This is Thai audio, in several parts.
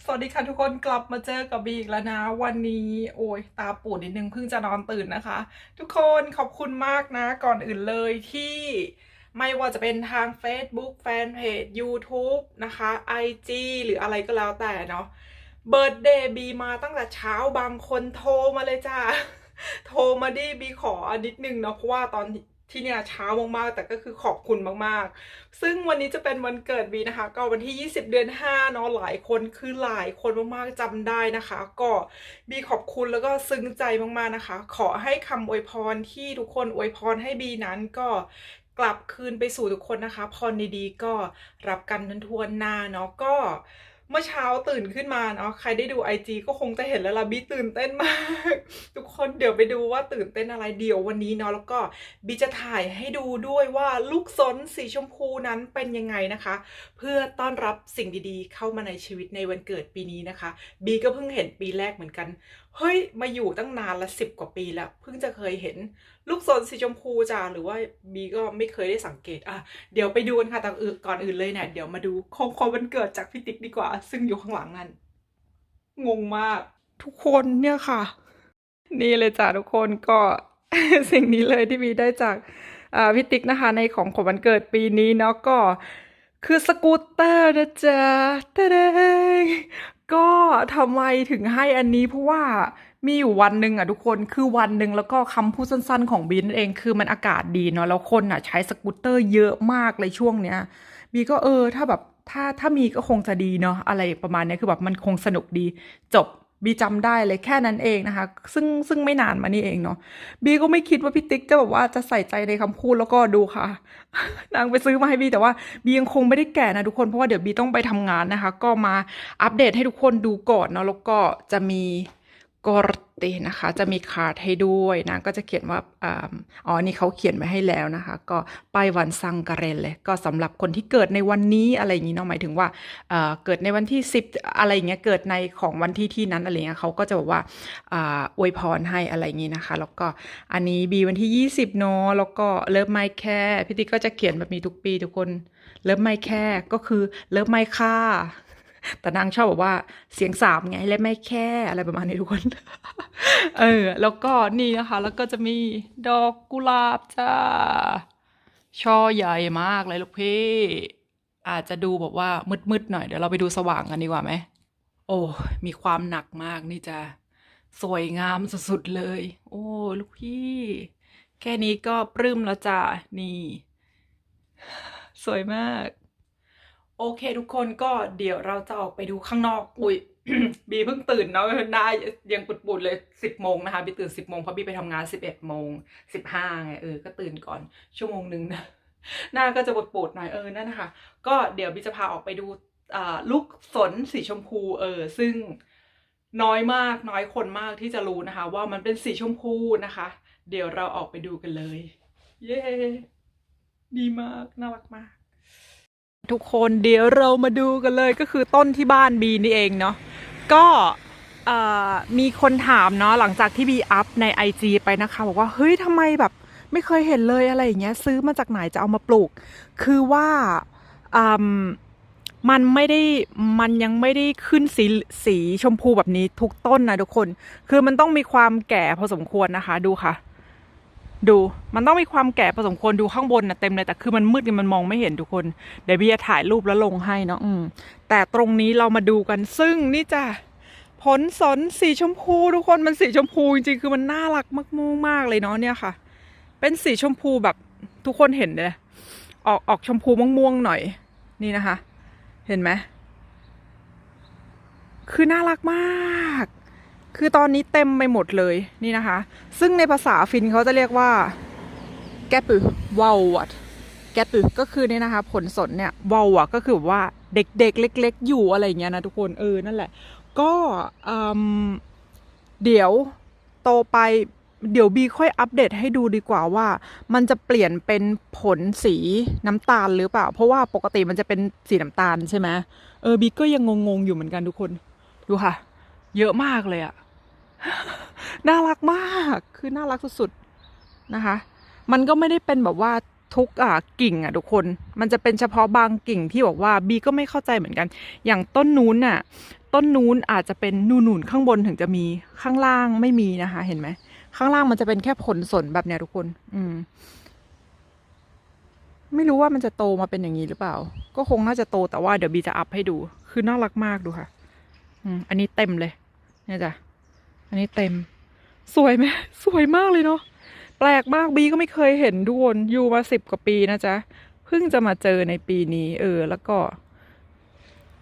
สวัสดีค่ะทุกคนกลับมาเจอกับบีอีกแล้วนะ วันนี้โอ้ยตาปูดนิดนึงเพิ่งจะนอนตื่นนะคะ ทุกคนขอบคุณมากนะ ก่อนอื่นเลยที่ไม่ว่าจะเป็นทาง Facebook Fanpage YouTube นะคะ IG หรืออะไรก็แล้วแต่เนาะเบิร์ดเดย์บีมาตั้งแต่เช้าบางคนโทรมาเลยจ้าโทรมาดิบีขอนิดนึงเนาะเพราะว่าตอน ที่เนี่ยเช้ามากๆ แต่ก็คือขอบคุณมากๆ ซึ่งวันนี้จะเป็นวันเกิดบีนะคะ ก็วันที่ 20 เดือน5เนาะหลายคนคือหลายคนมากๆจำได้นะคะ ก็บีขอบคุณแล้วก็ซึ้งใจมากๆนะคะ ขอให้คำอวยพรที่ทุกคนอวยพรให้บีนั้นก็กลับคืนไปสู่ทุกคนนะคะ พรดีๆก็รับกันทันทวนหน้าเนาะก็ เมื่อเช้าตื่นขึ้นมาเนาะใครได้ดู IG ก็คงจะเห็นแล้วล่ะบีตื่นเต้นมาก ทุกคนเดี๋ยวไปดูว่าตื่นเต้นอะไรเดี๋ยววันนี้เนาะแล้วก็บีจะถ่ายให้ดูด้วยว่าลูกศรสีชมพูนั้นเป็นยังไงนะคะ เพื่อต้อนรับสิ่งดีๆ เข้ามาในชีวิตในวันเกิดปีนี้นะคะบีก็เพิ่งเห็นปีแรกเหมือนกันเฮ้ยมาอยู่ตั้งนานละสิบกว่าปีแล้วเพิ่งจะเคยเห็นลูกศรสีชมพูจ้าหรือว่าบีก็ไม่เคยได้สังเกตอะเดี๋ยวไปดูกันค่ะแต่อื่นก่อนอื่นเลยเนี่ยเดี๋ยวมาดูของขวัญวันเกิดจากพี่ติ๊กดีกว่า ซึ่งอยู่ข้างหลังนั่นงงมาก ทุกคนเนี่ยค่ะ นี่เลยจ้ะทุกคนก็สิ่งนี้เลยที่มีได้จากอ่าพี่ติ๊กนะคะ ในของขวัญวันเกิดปีนี้เนาะก็คือสกูตเตอร์นะจ๊ะเดงก็ทำไมถึงให้อันนี้เพราะว่า มีอยู่วันหนึ่งอะทุกคนคือวันหนึ่งแล้วก็คำพูดสั้น ๆ ของบีนเองคือมันอากาศดีเนาะแล้วคนอะใช้สกูตเตอร์เยอะมากเลยช่วงเนี้ยบีก็เออ ถ้าแบบถ้าถ้ามีก็คงจะดีเนาะอะไรประมาณนี้คือแบบมันคงสนุกดีจบบีจำได้เลยแค่นั้นเองนะคะ ซึ่งซึ่งไม่นานมานี่เองเนาะบีก็ไม่คิดว่าพี่ติ๊กจะแบบว่าจะใส่ใจในคำพูดแล้วก็ดูค่ะ นางไปซื้อมาให้บีแต่ว่าบียังคงไม่ได้แก่นะทุกคนเพราะว่าเดี๋ยวบีต้องไปทำงานนะคะ ก็มาอัปเดตให้ทุกคนดูก่อนเนาะแล้วก็จะมี กรตินะคะ จะมีคาร์ดให้ด้วยนะ ก็จะเขียนว่าอ่าอ๋อ นี่เขาเขียนไว้ให้แล้วนะคะ ก็ไปวันซังการเรนเลย ก็สำหรับคนที่เกิดในวันนี้อะไรอย่างนี้เนาะ หมายถึงว่าเกิดในวันที่ 10 อะไรอย่างเงี้ย เกิดในของวันที่ที่นั้นอะไรเงี้ยเขาก็จะบอกว่าอวยพรให้อะไรอย่างนี้นะคะ แล้วก็อันนี้บีวันที่ 20เนาะ แล้วก็เลิฟไม่แค่พี่ติ๊กก็จะเขียนแบบนี้ทุกปีทุกคน เลิฟไม่แค่ก็คือเลิฟไม่ค่า แต่นางชอบบอกว่าเสียงสามไงและไม่แค่อะไรประมาณนี้ทุกคน เออ แล้วก็นี่นะคะ แล้วก็จะมีดอกกุหลาบจ้า ช่อใหญ่มากเลยลูกพี่ อาจจะดูแบบว่ามืดๆหน่อย เดี๋ยวเราไปดูสว่างกันดีกว่าไหม โอ้ มีความหนักมากนี่จะสวยงามสุดๆเลย โอ้ ลูกพี่ แค่นี้ก็ปลื้มแล้วจ้านี่ สวยมาก โอเคทุกคนก็เดี๋ยวเราจะออกไปดูข้างนอกอุ้ยบีเพิ่งตื่นเนาะหน้ายังปุดๆเลยสิบโมงนะคะบีตื่นสิบโมงเพราะบีไปทำงานสิบเอ็ดโมงสิบห้าไงเออก็ตื่นก่อนชั่วโมงหนึ่งนะหน้าก็จะปุดๆหน่อยเออนั่นนะคะก็เดี๋ยวบีจะพาออกไปดูลูกสนสีชมพูเออซึ่งน้อยมากน้อยคนมากที่จะรู้นะคะ ว่ามันเป็นสีชมพูนะคะ เดี๋ยวเราออกไปดูกันเลย เย้ดีมากน่ารักมาก ทุกคนเดี๋ยวเรามาดูกันเลยก็คือต้นที่บ้านบีนี่เองเนาะก็มีคนถามเนาะหลังจากที่บีอัพใน IG ไปนะคะ บอกว่าเฮ้ยทำไมแบบไม่เคยเห็นเลยอะไรอย่างเงี้ยซื้อมาจากไหนจะเอามาปลูก คือว่ามมันไม่ได้มันยังไม่ได้ขึ้นสีสีชมพูแบบนี้ทุกต้นนะทุกคน คือมันต้องมีความแก่พอสมควรนะคะดูค่ะ ดูมันต้องมีความแก่พอสมควรดูข้างบนนะเต็มเลยแต่คือมันมืดมันมองไม่เห็นทุกคน เดี๋ยวพี่จะถ่ายรูปแล้วลงให้เนาะแต่ตรงนี้เรามาดูกันซึ่งนี่จ้ะผลสนสีชมพูทุกคนมันสีชมพูจริงๆคือมันน่ารักมากๆมากเลยเนาะเนี่ยค่ะ เป็นสีชมพูแบบทุกคนเห็นเลยออกออกชมพูม่วงๆหน่อย นี่นะคะ เห็นไหมคือน่ารักมาก คือตอนนี้เต็มไปหมดเลยนี่นะคะ ซึ่งในภาษาฟินเขาจะเรียกว่าแกปึวาววัดแกปึก็คือเนี่ยนะคะ ผลสนเนี่ยวาวอะก็คือว่าเด็กๆ เล็ก ๆ อยู่อะไรอย่างเงี้ยนะทุกคนเออนั่นแหละ ก็อืมเดี๋ยวโตไปเดี๋ยวบีค่อยอัปเดตให้ดูดีกว่าว่า มันจะเปลี่ยนเป็นผลสีน้ำตาลหรือเปล่า เพราะว่าปกติมันจะเป็นสีน้ำตาลใช่ไหมเออบีก็ยังงงๆอยู่เหมือนกันทุกคน ดูค่ะ เยอะมากเลยอะ น่ารักมาก คือน่ารักสุดๆนะคะ มันก็ไม่ได้เป็นแบบว่าทุกอะกิ่งอะทุกคน มันจะเป็นเฉพาะบางกิ่งที่บอกว่าบีก็ไม่เข้าใจเหมือนกัน อย่างต้นนู้นน่ะ ต้นนู้นอาจจะเป็นนูนๆข้างบนถึงจะมีข้างล่างไม่มีนะคะ เห็นไหม ข้างล่างมันจะเป็นแค่ผลสนแบบเนี้ยทุกคน อืม ไม่รู้ว่ามันจะโตมาเป็นอย่างนี้หรือเปล่า ก็คงน่าจะโตแต่ว่าเดี๋ยวบีจะอัพให้ดู คือน่ารักมากดูค่ะ อืม อันนี้เต็มเลย เนี่ยจ้ะ อันนี้เต็ม สวยไหมสวยมากเลยเนาะแปลกมากบีก็ไม่เคยเห็นทุกคนอยู่มาสิบกว่าปีนะจ๊ะเพิ่งจะมาเจอในปีนี้ เออ แล้วก็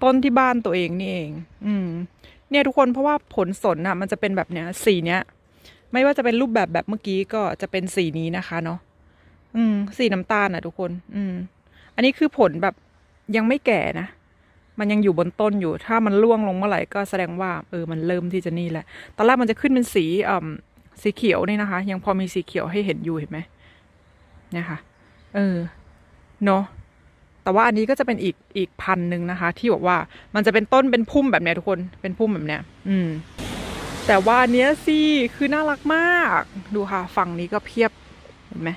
ต้นที่บ้านตัวเองนี่เอง อืม เนี่ยทุกคนเพราะว่าผลสนนะมันจะเป็นแบบเนี้ย สีเนี้ย ไม่ว่าจะเป็นรูปแบบแบบเมื่อกี้ก็จะเป็นสีนี้นะคะเนาะอืม สีน้ำตาลน่ะทุกคน อืม อันนี้คือผลแบบยังไม่แก่นะ มันยังอยู่บนต้นอยู่ ถ้ามันร่วงลงเมื่อไหร่ก็แสดงว่าเออมันเริ่มที่จะนี่แหละ ตอนแรกมันจะขึ้นเป็นสีอ่าสีเขียวนี่นะคะ ยังพอมีสีเขียวให้เห็นอยู่เห็นไหมเนี่ยค่ะ เออ เนาะแต่ว่าอันนี้ก็จะเป็นอีกอีกพันหนึ่งนะคะ ที่บอกว่ามันจะเป็นต้นเป็นพุ่มแบบเนี้ยทุกคน เป็นพุ่มแบบเนี้ย อืม แต่ว่าอันเนี้ยสิคือน่ารักมาก ดูค่ะ ฝั่งนี้ก็เพียบ เห็นไหม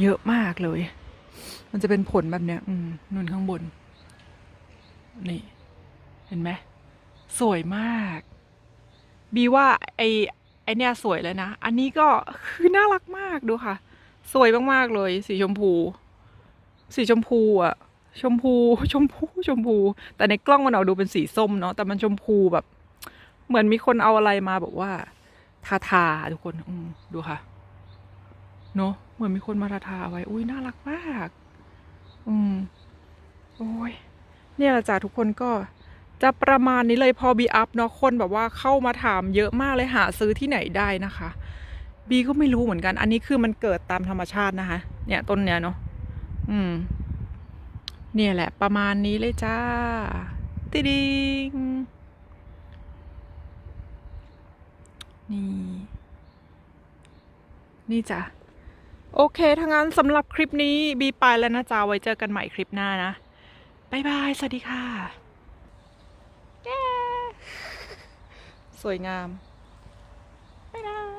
เยอะมากเลย มันจะเป็นผลแบบเนี้ย อืมนู่นข้างบน นี่ เห็นไหมสวยมาก บีว่าไอไอเนี้ยสวยเลยนะ อันนี้ก็คือน่ารักมากดูค่ะ สวยมากๆเลย สีชมพู สีชมพูอะชมพูชมพูชมพู แต่ในกล้องมันเอาดูเป็นสีส้มเนาะแต่มันชมพูแบบ เหมือนมีคนเอาอะไรมาแบบว่า ทาทาทุกคนอืดูค่ะเนาะเหมือนมีคนมาทาทาไว้ อุ้ยน่ารักมาก อืม เนี่ยแหละจ้ะทุกคนก็จะประมาณนี้เลยพอบีอัพเนาะคนแบบว่าเข้ามาถามเยอะมากเลยหาซื้อที่ไหนได้นะคะบีก็ไม่รู้เหมือนกัน อันนี้คือมันเกิดตามธรรมชาตินะคะ เนี่ยต้นเนี้ยเนาะอืม เนี่ยแหละ ประมาณนี้เลยจ้าติดิงนี่ นี่จ้ะ โอเคถ้างั้นสำหรับคลิปนี้บีไปแล้วนะจ๊ะไว้เจอกันใหม่คลิปหน้านะ บายบาย สวัสดีค่ะแย่สวยงาม บ๊ายบาย